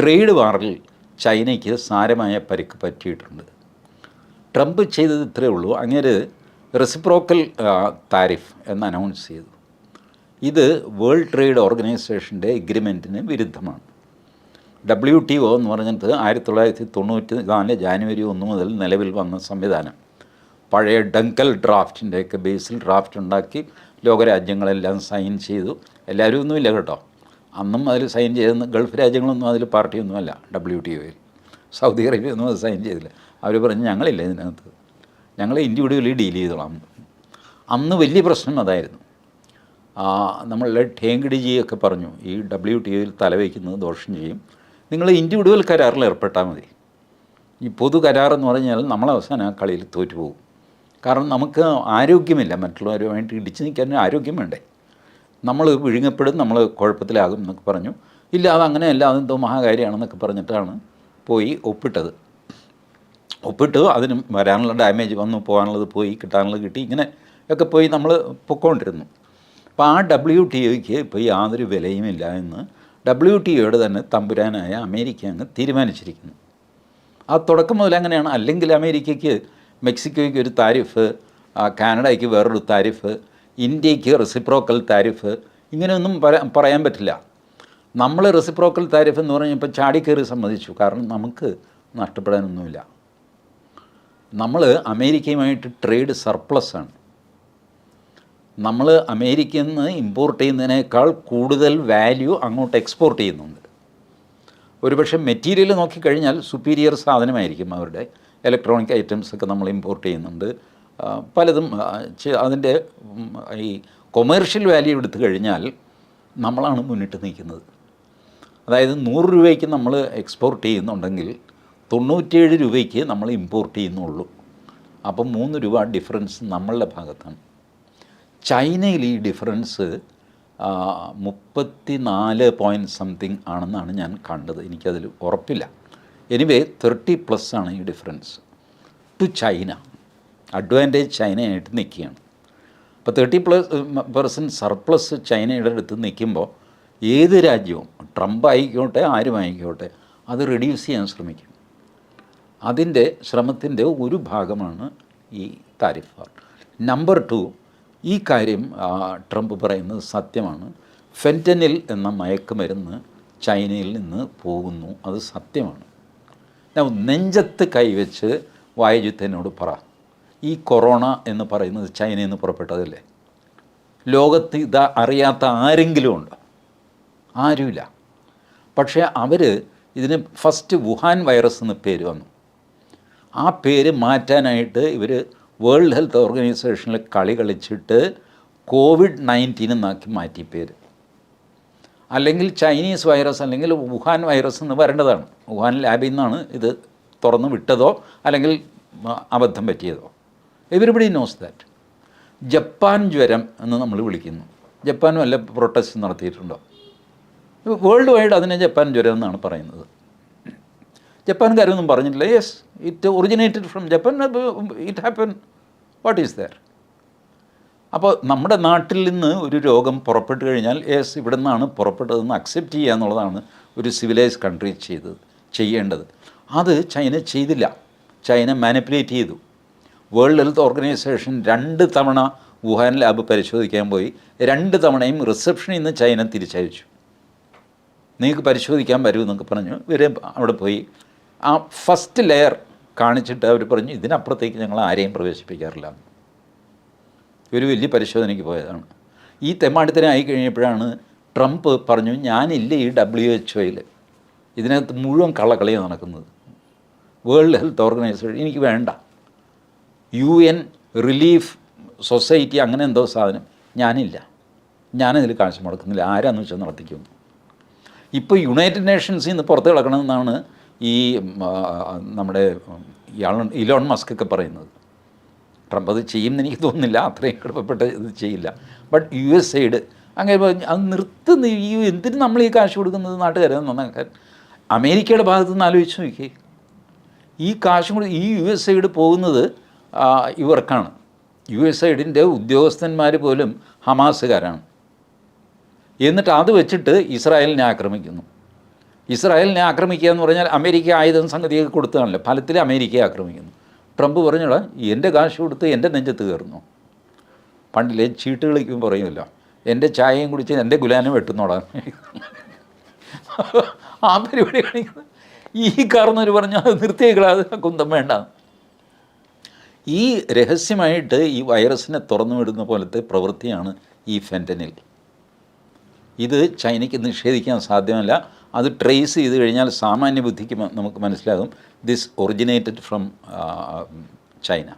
Trade വാറിൽ ചൈനയ്ക്ക് സാരമായ പരിക്ക് പറ്റിയിട്ടുണ്ട്. ട്രംപ് ചെയ്തത് ഇത്രയേ ഉള്ളൂ. അങ്ങനെ റെസിപ്രോക്കൽ താരിഫ് എന്ന് അനൗൺസ് ചെയ്തു. ഇത് വേൾഡ് ട്രേഡ് ഓർഗനൈസേഷന്റെ എഗ്രിമെന്റിന് വിരുദ്ധമാണ്. ഡബ്ല്യു ടി ഒ എന്ന് പറഞ്ഞത് ആയിരത്തി തൊള്ളായിരത്തി തൊണ്ണൂറ്റി നാല് ജാനുവരി ഒന്ന് മുതൽ നിലവിൽ വന്ന സംവിധാനം. പഴയ ഡങ്കൽ ഡ്രാഫ്റ്റിന്റെയൊക്കെ ബേസിൽ ഡ്രാഫ്റ്റ് ഉണ്ടാക്കി ലോകരാജ്യങ്ങളെല്ലാം സൈൻ ചെയ്തു. എല്ലാവരും ഒന്നുമില്ല കേട്ടോ. അന്നും അതിൽ സൈൻ ചെയ്തെന്ന് ഗൾഫ് രാജ്യങ്ങളൊന്നും അതിൽ പാർട്ടിയൊന്നുമല്ല ഡബ്ല്യു ടി ഒയിൽ സൗദി അറേബ്യ ഒന്നും അത് സൈൻ ചെയ്തില്ല. അവർ പറഞ്ഞു ഞങ്ങളില്ല ഇതിനകത്ത്. ഞങ്ങൾ ഇൻഡിവിജ്വലി ഡീൽ ചെയ്തോളാം. അന്ന് വലിയ പ്രശ്നം അതായിരുന്നു. നമ്മളുടെ ഠേങ്കിടിജിയൊക്കെ പറഞ്ഞു ഈ ഡബ്ല്യു ടി ഒയിൽ തലവയ്ക്കുന്നത് ദോഷം ചെയ്യും. നിങ്ങൾ ഇൻഡിവിജ്വൽ കരാറിൽ ഏർപ്പെട്ടാൽ മതി. ഈ പൊതു കരാർ എന്ന് പറഞ്ഞാൽ നമ്മൾ അവസാനം ആ കളിയിൽ തോറ്റുപോകും കാരണം നമുക്ക് ആരോഗ്യമില്ല മറ്റുള്ളവരുമായിട്ട് ഇടിച്ചു നിൽക്കാൻ ആരോഗ്യം വേണ്ടേ? നമ്മൾ വിഴുങ്ങപ്പെടും നമ്മൾ കുഴപ്പത്തിലാകും എന്നൊക്കെ പറഞ്ഞു. ഇല്ല അതങ്ങനെയല്ല അതെന്തോ മഹാകാര്യമാണെന്നൊക്കെ പറഞ്ഞിട്ടാണ് പോയി ഒപ്പിട്ടത്. ഒപ്പിട്ട് അതിന് വരാനുള്ള ഡാമേജ് വന്നു പോകാനുള്ളത് പോയി കിട്ടാനുള്ളത് കിട്ടി ഇങ്ങനെ ഒക്കെ പോയി നമ്മൾ പൊക്കോണ്ടിരുന്നു. അപ്പോൾ ആ ഡബ്ല്യു ടി ഒയ്ക്ക് ഇപ്പോൾ യാതൊരു വിലയുമില്ല എന്ന് ഡബ്ല്യു ടി ഒയുടെ തന്നെ തമ്പുരാനായ അമേരിക്ക അങ്ങ് തീരുമാനിച്ചിരിക്കുന്നു. ആ തുടക്കം മുതൽ അങ്ങനെയാണ്. അല്ലെങ്കിൽ അമേരിക്കയ്ക്ക് മെക്സിക്കോയ്ക്ക് ഒരു താരിഫ് കാനഡയ്ക്ക് വേറൊരു താരിഫ് ഇന്ത്യയ്ക്ക് റെസിപ്രോക്കൽ താരിഫ് ഇങ്ങനെയൊന്നും പറ- പറയാൻ പറ്റില്ല. നമ്മൾ റെസിപ്രോക്കൽ താരിഫ് എന്ന് പറഞ്ഞപ്പോൾ ചാടിക്കയറി സമ്മതിച്ചു. കാരണം നമുക്ക് നഷ്ടപ്പെടാനൊന്നുമില്ല. നമ്മൾ അമേരിക്കയുമായിട്ട് ട്രേഡ് സർപ്ലസ് ആണ്. നമ്മൾ അമേരിക്കയിൽ നിന്ന് ഇമ്പോർട്ട് ചെയ്യുന്നതിനേക്കാൾ കൂടുതൽ വാല്യൂ അങ്ങോട്ട് എക്സ്പോർട്ട് ചെയ്യുന്നുണ്ട്. ഒരുപക്ഷെ മെറ്റീരിയൽ നോക്കിക്കഴിഞ്ഞാൽ സുപ്പീരിയർ സാധനമായിരിക്കും അവരുടെ ഇലക്ട്രോണിക് ഐറ്റംസൊക്കെ നമ്മൾ ഇമ്പോർട്ട് ചെയ്യുന്നുണ്ട്. പലതും അതിന്റെ ഈ കൊമേർഷ്യൽ വാല്യൂ എടുത്തു കഴിഞ്ഞാൽ നമ്മളാണ് മുന്നിട്ട് നിൽക്കുന്നത്. അതായത് നൂറ് രൂപയ്ക്ക് നമ്മൾ എക്സ്പോർട്ട് ചെയ്യുന്നുണ്ടെങ്കിൽ തൊണ്ണൂറ്റേഴ് രൂപയ്ക്ക് നമ്മൾ ഇമ്പോർട്ട് ചെയ്യുന്നുള്ളൂ. അപ്പം മൂന്ന് രൂപ ഡിഫറൻസ് നമ്മളുടെ ഭാഗത്താണ്. ചൈനയിൽ ഈ ഡിഫറൻസ് മുപ്പത്തി നാല് പോയിന്റ് സംതിങ് ആണെന്നാണ് ഞാൻ കണ്ടത്. എനിക്കതിൽ ഉറപ്പില്ല. എനിവേ തേർട്ടി പ്ലസ് ആണ് ഈ ഡിഫറൻസ് ടു ചൈന അഡ്വാന്റേജ് ചൈനയായിട്ട് നിൽക്കുകയാണ്. അപ്പോൾ തേർട്ടി പ്ലസ് പെർസെന്റ് സർപ്ലസ് ചൈനയുടെ അടുത്ത് നിൽക്കുമ്പോൾ ഏത് രാജ്യവും ട്രംപ് ആയിക്കോട്ടെ ആരും ആയിക്കോട്ടെ അത് റെഡ്യൂസ് ചെയ്യാൻ ശ്രമിക്കും. അതിന്റെ ശ്രമത്തിന്റെ ഒരു ഭാഗമാണ് ഈ താരിഫ് വാർ നമ്പർ ടു ഈ കാര്യം ട്രംപ് പറയുന്നത് സത്യമാണ്. ഫെന്റനിൽ എന്ന മയക്കുമരുന്ന് ചൈനയിൽ നിന്ന് പോകുന്നു. അത് സത്യമാണ്. നെഞ്ചത്ത് കൈവച്ച് വായുജിത്തനോട് പറ. ഈ കൊറോണ എന്ന് പറയുന്നത് ചൈനയിൽ നിന്ന് പുറപ്പെട്ടതല്ലേ? ലോകത്ത് ഇത് അറിയാത്ത ആരെങ്കിലും ഉണ്ടോ? ആരുമില്ല. പക്ഷേ അവർ ഇതിന് ഫസ്റ്റ് വുഹാൻ വൈറസ് എന്ന് പേര് വന്നു. ആ പേര് മാറ്റാനായിട്ട് ഇവർ വേൾഡ് ഹെൽത്ത് ഓർഗനൈസേഷനിൽ കളി കളിച്ചിട്ട് കോവിഡ് നയന്റീൻ എന്നാക്കി മാറ്റി പേര്. അല്ലെങ്കിൽ ചൈനീസ് വൈറസ് അല്ലെങ്കിൽ വുഹാൻ വൈറസ് എന്ന് വരേണ്ടതാണ്. വുഹാൻ ലാബിൽ നിന്നാണ് ഇത് തുറന്ന് വിട്ടതോ അല്ലെങ്കിൽ അബദ്ധം പറ്റിയതോ? എവരിബഡി നോസ് ദാറ്റ് ജപ്പാൻ ജ്വരം എന്ന് നമ്മൾ വിളിക്കുന്നു. ജപ്പാൻ വല്ല പ്രൊട്ടസ്റ്റ് നടത്തിയിട്ടുണ്ടോ? വേൾഡ് വൈഡ് അതിനെ ജപ്പാൻ ജ്വരം എന്നാണ് പറയുന്നത്. ജപ്പാൻകാരൊന്നും പറഞ്ഞിട്ടില്ല. Yes it originated from Japan it happen what is there അപ്പോൾ നമ്മുടെ നാട്ടിൽ നിന്ന് ഒരു രോഗം പുറപ്പെട്ടു കഴിഞ്ഞാൽ യെസ് ഇവിടെ നിന്നാണ് പുറപ്പെട്ടതെന്ന് അക്സെപ്റ്റ് ചെയ്യുക എന്നുള്ളതാണ് ഒരു സിവിലൈസ് കൺട്രി ചെയ്തത് ചെയ്യേണ്ടത്. അത് ചൈന ചെയ്തില്ല. ചൈന മാനിപ്പുലേറ്റ് ചെയ്തു. വേൾഡ് ഹെൽത്ത് ഓർഗനൈസേഷൻ രണ്ട് തവണ വുഹാൻ ലാബ് പരിശോധിക്കാൻ പോയി. രണ്ട് തവണയും റിസപ്ഷനിൽ നിന്ന് ചൈന തിരിച്ചയച്ചു. നിങ്ങൾക്ക് പരിശോധിക്കാൻ വരൂ എന്നൊക്കെ പറഞ്ഞു. ഇവർ അവിടെ പോയി. ആ ഫസ്റ്റ് ലെയർ കാണിച്ചിട്ട് അവർ പറഞ്ഞു ഇതിനപ്പുറത്തേക്ക് ഞങ്ങൾ ആരെയും പ്രവേശിപ്പിക്കാറില്ല. ഒരു വലിയ പരിശോധനയ്ക്ക് പോയതാണ്. ഈ തെമ്മാടിത്തനായി കഴിഞ്ഞപ്പോഴാണ് ട്രംപ് പറഞ്ഞു ഞാനില്ല ഈ ഡബ്ല്യു എച്ച് ഒയിൽ ഇതിനകത്ത് മുഴുവൻ കള്ളക്കളിയാണ് നടക്കുന്നത്. വേൾഡ് ഹെൽത്ത് ഓർഗനൈസേഷൻ എനിക്ക് വേണ്ട. യു എൻ റിലീഫ് സൊസൈറ്റി അങ്ങനെ എന്തോ സാധനം. ഞാനില്ല. ഞാനതിൽ കാശ് മുടക്കുന്നില്ല. ആരാന്ന് വെച്ചാൽ നടത്തിക്കും. ഇപ്പോൾ യുണൈറ്റഡ് നേഷൻസിൽ നിന്ന് പുറത്ത് കിടക്കണമെന്നാണ് ഈ നമ്മുടെ ഇലോൺ മസ്ക് ഒക്കെ പറയുന്നത്. ട്രംപ് അത് ചെയ്യുമെന്ന് എനിക്ക് തോന്നുന്നില്ല. അത്രയും കടുപ്പപ്പെട്ട ഇത് ചെയ്യില്ല. ബട്ട് യു എസ് എയ്ഡ് അങ്ങനെ അത് നിർത്തുന്ന. ഈ എന്തിന് നമ്മൾ ഈ കാശ് കൊടുക്കുന്നത് നാട്ടുകാരെ? നന്നാക്കാൻ അമേരിക്കയുടെ ഭാഗത്തുനിന്ന് ആലോചിച്ച് നോക്കി ഈ കാശും കൂടി ഈ യു എസ് എയ്ഡ് പോകുന്നത് ഇവർക്കാണ്. യു എസ് ഐഡിന്റെ ഉദ്യോഗസ്ഥന്മാർ പോലും ഹമാസുകാരാണ്. എന്നിട്ട് അത് വെച്ചിട്ട് ഇസ്രായേലിനെ ആക്രമിക്കുന്നു. ഇസ്രായേലിനെ ആക്രമിക്കുക എന്ന് പറഞ്ഞാൽ അമേരിക്ക ആയുധം സംഗതിയൊക്കെ കൊടുത്തതാണല്ലോ. ഫലത്തിൽ അമേരിക്കയെ ആക്രമിക്കുന്നു. ട്രംപ് പറഞ്ഞോളാം എന്റെ കാശ് കൊടുത്ത് എന്റെ നെഞ്ചത്ത് കയറുന്നു. പണ്ടിലെ ചീട്ട് കളിക്കുമ്പോൾ പറയുമല്ലോ എന്റെ ചായയും കുടിച്ച് എന്റെ ഗുലാനും വെട്ടുന്നോടാ. ആ പരിപാടി കാണിക്കുന്നത് ഈ കാർന്നവർ പറഞ്ഞു അത് നിർത്തിയേക്കളാത് കുന്തം വേണ്ട. ഈ രഹസ്യമായിട്ട് ഈ വൈറസിനെ തുറന്നു വിടുന്ന പോലത്തെ പ്രവൃത്തിയാണ് ഈ ഫെന്റനിൽ ഇത് ചൈനയ്ക്ക് നിഷേധിക്കാൻ സാധ്യമല്ല. അത് ട്രേസ് ചെയ്ത് കഴിഞ്ഞാൽ സാമാന്യ ബുദ്ധിക്ക് നമുക്ക് മനസ്സിലാകും. This originated from China.